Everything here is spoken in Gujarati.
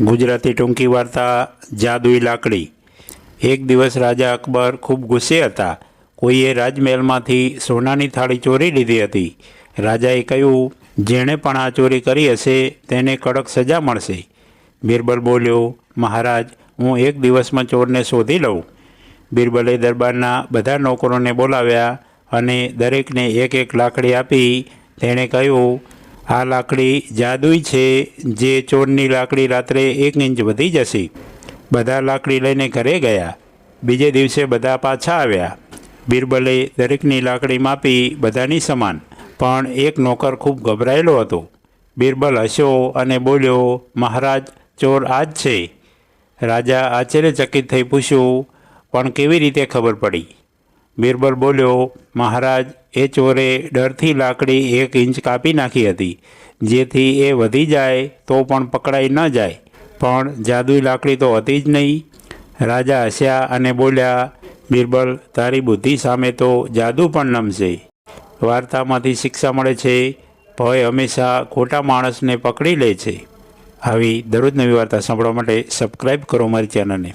ગુજરાતી ટૂંકી વાર્તા, જાદુઈ લાકડી. એક દિવસ રાજા અકબર ખૂબ ગુસ્સે હતા. કોઈએ રાજમહેલમાંથી સોનાની થાળી ચોરી લીધી હતી. રાજાએ કહ્યું, જેણે પણ આ ચોરી કરી હશે, તેને કડક સજા મળશે. બિરબલ બોલ્યો, મહારાજ, હું એક દિવસમાં ચોરને શોધી લઉં. બિરબલે દરબારના બધા નોકરોને બોલાવ્યા અને દરેકને એક એક લાકડી આપી, તેણે કહ્યું આ લાકડી જાદુઈ છે, જે ચોરની લાકડી રાત્રે એક ઇંચ વધી જશે. બધા લાકડી લઈને ઘરે ગયા. બીજે દિવસે બધા પાછા આવ્યા. બિરબલે દરેકની લાકડી માપી બધાની સમાન, પણ એક નોકર ખૂબ ગભરાયેલો હતો. બિરબલ હસ્યો અને બોલ્યો, મહારાજ, ચોર આ જ છે. રાજા આશ્ચર્યચકિત થઈ પૂછ્યું, પણ કેવી રીતે ખબર પડી? બિરબલ બોલ્યો, મહારાજ, એ ચોરે ડરથી લાકડી એક ઇંચ કાપી નાખી હતી. જેથી એ વધી જાય તો પણ પકડાઈ ન જાય. પણ જાદુઈ લાકડી તો હતી જ નહીં. રાજા હસ્યા અને બોલ્યા બિરબલ તારી બુદ્ધિ સામે તો જાદુ પણ નમશે. વાર્તામાંથી શિક્ષા મળે છે, ભય હંમેશા ખોટા માણસને પકડી લે છે. આવી દરરોજ નવી વાર્તા સાંભળવા માટે સબસ્ક્રાઈબ કરો મારી ચેનલને.